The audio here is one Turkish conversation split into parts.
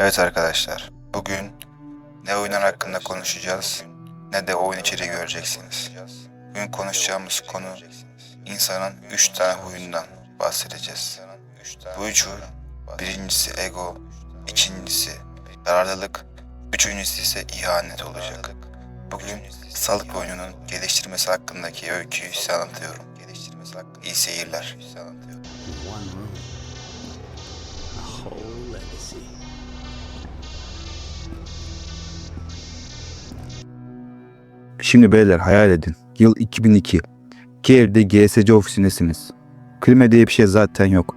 Evet arkadaşlar, bugün ne oyunlar hakkında konuşacağız ne de oyun içeriği göreceksiniz. Bugün konuşacağımız konu insanın 3 tane huyundan bahsedeceğiz. Bu üç huy, birincisi ego, ikincisi yararlılık, üçüncüsü ise ihanet olacak. Bugün sağlık oyununun geliştirmesi hakkındaki öyküyü size anlatıyorum. İyi seyirler. A whole legacy. Şimdi beyler hayal edin. Yıl 2002. Kiev'de GSC ofisindesiniz. Klima diye bir şey zaten yok.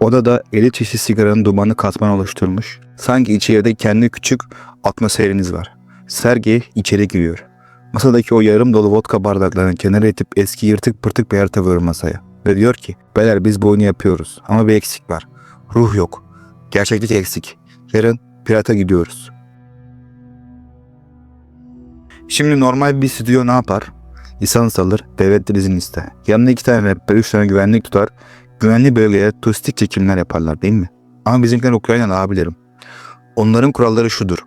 Odada 50 çeşit sigaranın dumanı katman oluşturmuş. Sanki içeride kendi küçük atmosferiniz var. Sergey içeri giriyor. Masadaki o yarım dolu vodka bardaklarını kenara itip eski yırtık pırtık bir harita vuruyor masaya. Ve diyor ki, beyler biz bu oyunu yapıyoruz ama bir eksik var. Ruh yok. Gerçeklik eksik. Yarın pirata gidiyoruz. Şimdi normal bir stüdyo ne yapar? Lisans alır, devletten izin ister. Yanına iki tane rapper, üç tane güvenlik tutar. Güvenli bölgeye turistik çekimler yaparlar değil mi? Ama bizimkiler Ukraynalı abilerim. Onların kuralları şudur.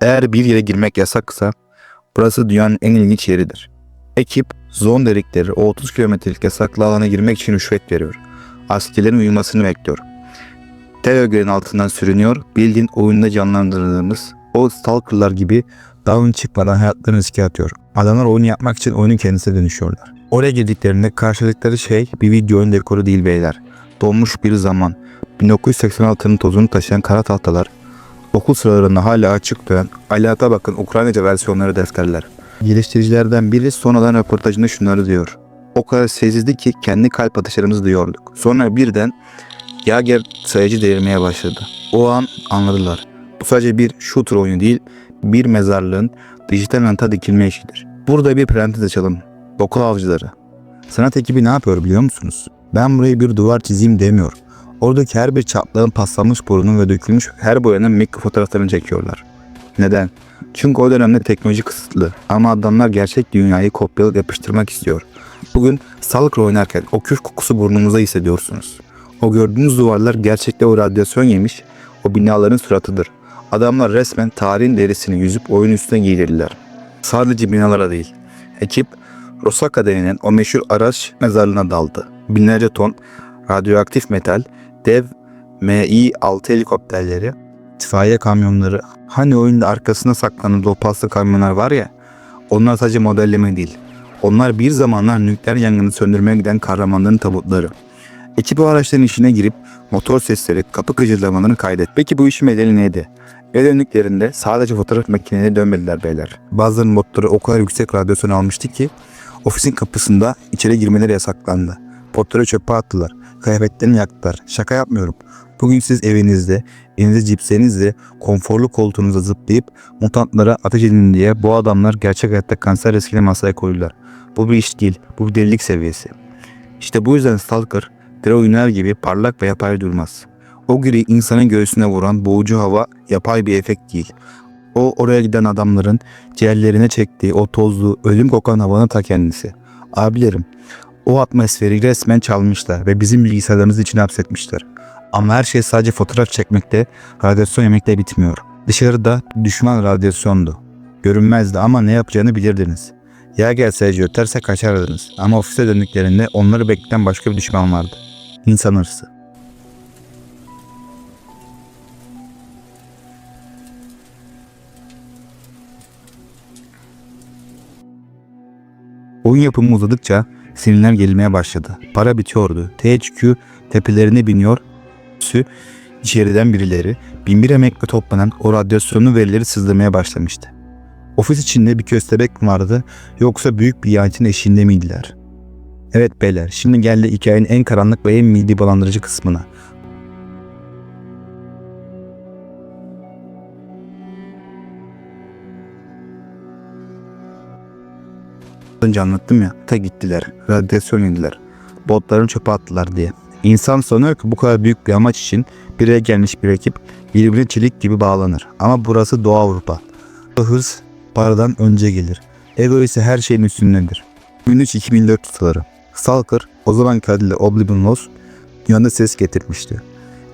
Eğer bir yere girmek yasaksa burası dünyanın en ilginç yeridir. Ekip zone dedikleri o 30 kilometrelik yasaklı alana girmek için rüşvet veriyor. Askerlerin uyumasını bekliyor. Örgülerin altından sürünüyor. Bildiğin oyunda canlandırdığımız o stalkerlar gibi Down çıkmadan hayatlarını riske atıyor. Adamlar oyunu yapmak için oyunun kendisine dönüşüyorlar. Oraya girdiklerinde karşıladıkları şey bir video oyun dekoru değil beyler. Donmuş bir zaman. 1986'nın tozunu taşıyan kara tahtalar, okul sıralarında hala açık duran, alaka bakın Ukraynaca versiyonları defterler. Geliştiricilerden biri sonradan röportajında şunları diyor. O kadar sessizdi ki kendi kalp atışlarımızı duyuyorduk. Sonra birden Yager sayıcı delirmeye başladı. O an anladılar. Bu sadece bir shooter oyunu değil, bir mezarlığın dijital anıta dikilme işidir. Burada bir parantez açalım. Okul avcıları. Sanat ekibi ne yapıyor biliyor musunuz? Ben burayı bir duvar çizeyim demiyor. Oradaki her bir çatlağın paslanmış borunun ve dökülmüş her boyanın mikro fotoğraflarını çekiyorlar. Neden? Çünkü o dönemde teknoloji kısıtlı ama adamlar gerçek dünyayı kopyalayıp yapıştırmak istiyor. Bugün sağlıkla oynarken o küf kokusu burnumuza hissediyorsunuz. O gördüğünüz duvarlar gerçekte o radyasyon yemiş, o binaların suratıdır. Adamlar resmen tarihin derisini yüzüp oyun üstüne giydirdiler. Sadece binalara değil. Ekip Rosaka denilen o meşhur araç mezarlığına daldı. Binlerce ton radyoaktif metal, dev Mi-6 helikopterleri, itfaiye kamyonları, hani oyunda arkasına saklanan o paslı kamyonlar var ya, onlar sadece modelleme değil. Onlar bir zamanlar nükleer yangını söndürmeye giden kahramanların tabutları. Ekip o araçların içine girip motor sesleri, kapı gıcırdamalarını kaydet. Peki bu işin bedeli neydi? Eve döndüklerinde sadece fotoğraf makineleri dönmediler beyler. Bazılarının motoru o kadar yüksek radyasyon almıştı ki ofisin kapısında içeri girmeleri yasaklandı. Potları çöpe attılar. Kıyafetlerini yaktılar. Şaka yapmıyorum. Bugün siz evinizde, elinizde cipslerinizle, konforlu koltuğunuzda zıplayıp mutantlara ateş edin diye bu adamlar gerçek hayatta kanser riskiyle masaya koydular. Bu bir iş değil, bu bir delilik seviyesi. İşte bu yüzden Stalker, Dragoner gibi parlak ve yapay durmaz. O gri insanın göğsüne vuran boğucu hava yapay bir efekt değil. O oraya giden adamların ciğerlerine çektiği o tozlu, ölüm kokan havanın ta kendisi. Abilerim, o atmosferi resmen çalmışlar ve bizim bilgisayarlarımızın içine hapsetmişler. Ama her şey sadece fotoğraf çekmekte, radyasyon yemekte bitmiyor. Dışarıda düşman radyasyondu. Görünmezdi ama ne yapacağını bilirdiniz. Ya gelse öterse kaçardınız. Ama ofise döndüklerinde onları bekleyen başka bir düşman vardı. İnsan hırsı. Oyun yapımı uzadıkça sinirler gerilmeye başladı. Para bitiyordu. THQ tepelerine biniyor. Sü içeriden birileri binbir emekle toplanan o radyasyonlu verileri sızlamaya başlamıştı. Ofis içinde bir köstebek mi vardı yoksa büyük bir ihanetin eşiğinde miydiler? Evet beyler şimdi geldi hikayenin en karanlık ve en midi bulandırıcı kısmına. Önce anlattım ya. Ta gittiler. Radyasyon indiler. Botlarını çöpe attılar diye. İnsan sanıyor ki bu kadar büyük bir amaç için bir gelmiş bir ekip birbirine çelik gibi bağlanır. Ama burası Doğu Avrupa. Hırs paradan önce gelir. Ego ise her şeyin üstündedir. 2003-2004 tutarı. Stalker o zamanki adıyla Oblivion Lost dünyada ses getirmişti.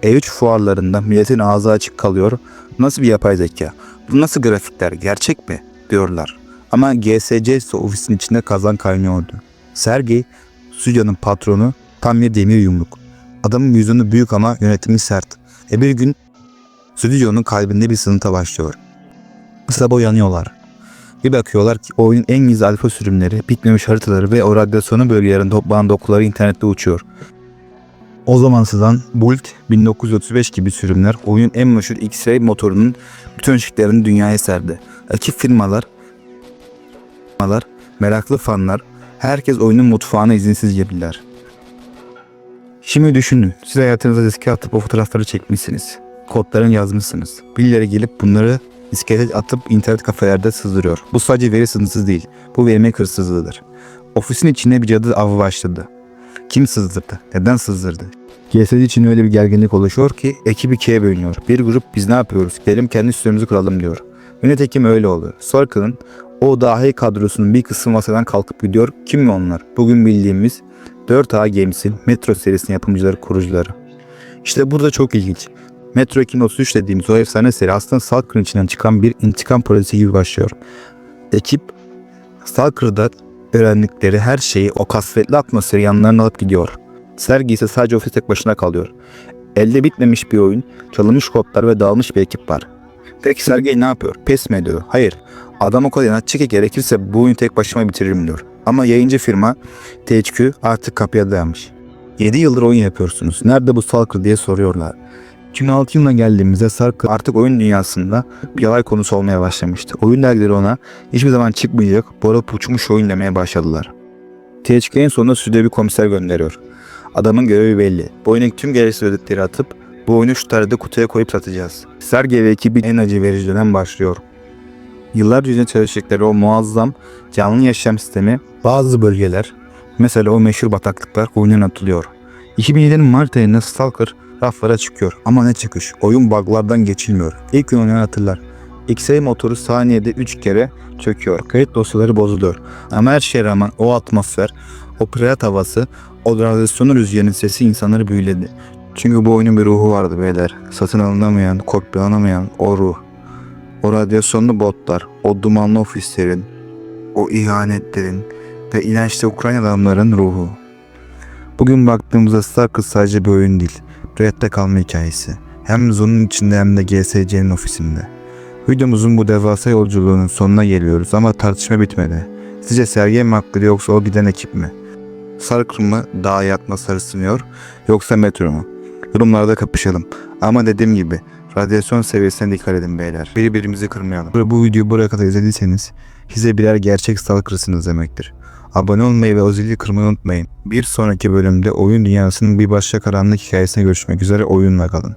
E3 fuarlarında milletin ağzı açık kalıyor. Nasıl bir yapay zeka? Bu nasıl grafikler? Gerçek mi? diyorlar. Ama GSC ise ofisin içinde kazan kaynıyordu. Sergey, stüdyonun patronu tam bir demir yumruk. Adamın yüzünü büyük ama yönetimi sert. E bir gün stüdyonun kalbinde bir sınıta başlıyor. Sabah uyanıyorlar. Bir bakıyorlar ki oyunun en gizli alfa sürümleri, bitmemiş haritaları ve o radyasyonun bölgelerinde toplanan dokuları internette uçuyor. O zaman sızan Bult 1935 gibi sürümler oyunun en meşhur X-Ray motorunun bütün ışıklarını dünyaya serdi. Rakip firmalar, firmalar, meraklı fanlar, herkes oyunun mutfağına izinsiz girdiler. Şimdi düşünün, siz hayatınızda diske atıp o fotoğrafları çekmişsiniz. Kodlarını yazmışsınız. Birileri gelip bunları diskete atıp internet kafelerde sızdırıyor. Bu sadece veri sızıntısı değil, bu vermek hırsızlığıdır. Ofisin içinde bir cadı avı başladı. Kim sızdırdı? Neden sızdırdı? GSD için öyle bir gerginlik oluşuyor ki ekibi ikiye bölünüyor. Bir grup biz ne yapıyoruz? Gelin kendi sistemimizi kuralım diyor. Ve nitekim öyle oluyor. Circle'ın o dahi kadrosunun bir kısmı masadan kalkıp gidiyor. Kim mi onlar? Bugün bildiğimiz 4A Games'in Metro serisinin yapımcıları, kurucuları. İşte burada çok ilginç. Metro 2033 dediğimiz o efsane seri aslında Stalker'ın içinden çıkan bir intikam projesi gibi başlıyor. Ekip Stalker'da öğrendikleri her şeyi o kasvetli atmosferi yanlarına alıp gidiyor. Sergi ise sadece ofis tek başına kalıyor. Elde bitmemiş bir oyun, çalınmış kodlar ve dağılmış bir ekip var. Peki Sergey ne yapıyor? Pes mi ediyor? Hayır. Adam o kadar inatçı ki gerekirse bu oyunu tek başıma bitiririm diyor. Ama yayıncı firma THQ artık kapıya dayanmış. 7 yıldır oyun yapıyorsunuz. Nerede bu Stalker diye soruyorlar. 2006 yılına geldiğimizde Stalker artık oyun dünyasında bir olay konusu olmaya başlamıştı. Oyun dergileri ona hiçbir zaman çıkmayacak, borup uçmuş oyun demeye başladılar. THQ en sonunda stüdyoya bir komiser gönderiyor. Adamın görevi belli. Bu oyundaki tüm gereksiz ödetleri atıp bu oyunu şu tarihte kutuya koyup satacağız. Sergey ve ekibi en acı verici dönem başlıyor. Yıllarca üzerine çalıştıkları o muazzam canlı yaşam sistemi bazı bölgeler mesela o meşhur bataklıklar oyundan atılıyor. 2007'nin Mart ayında Stalker raflara çıkıyor ama ne çıkış oyun buglardan geçilmiyor. İlk gün oynayan hatırlar. X-Ray motoru saniyede 3 kere çöküyor. Kayıt dosyaları bozuluyor. Ama her şeye rağmen o atmosfer, o priyat havası, o radyasyonun rüzgarının sesi insanları büyüledi. Çünkü bu oyunun bir ruhu vardı beyler. Satın alınamayan, kopyalanamayan o ruh. O radyasyonlu botlar, o dumanlı ofislerin, o ihanetlerin ve inançlı Ukrayna adamların ruhu. Bugün baktığımızda Stalker sadece bir oyun değil, hayatta kalma hikayesi. Hem Zone'un içinde hem de GSC'nin ofisinde. Videomuzun bu devasa yolculuğunun sonuna geliyoruz ama tartışma bitmedi. Sizce Sergey mi haklı yoksa o giden ekip mi? Stalker mı daha iyi sunuyor yoksa Metro mu? Yorumlarda kapışalım. Ama dediğim gibi radyasyon seviyesine dikkat edin beyler. Birbirimizi kırmayalım. Bu videoyu buraya kadar izlediyseniz size birer gerçek stalkersınız demektir. Abone olmayı ve o zili kırmayı unutmayın. Bir sonraki bölümde oyun dünyasının bir başka karanlık hikayesine görüşmek üzere oyunla kalın.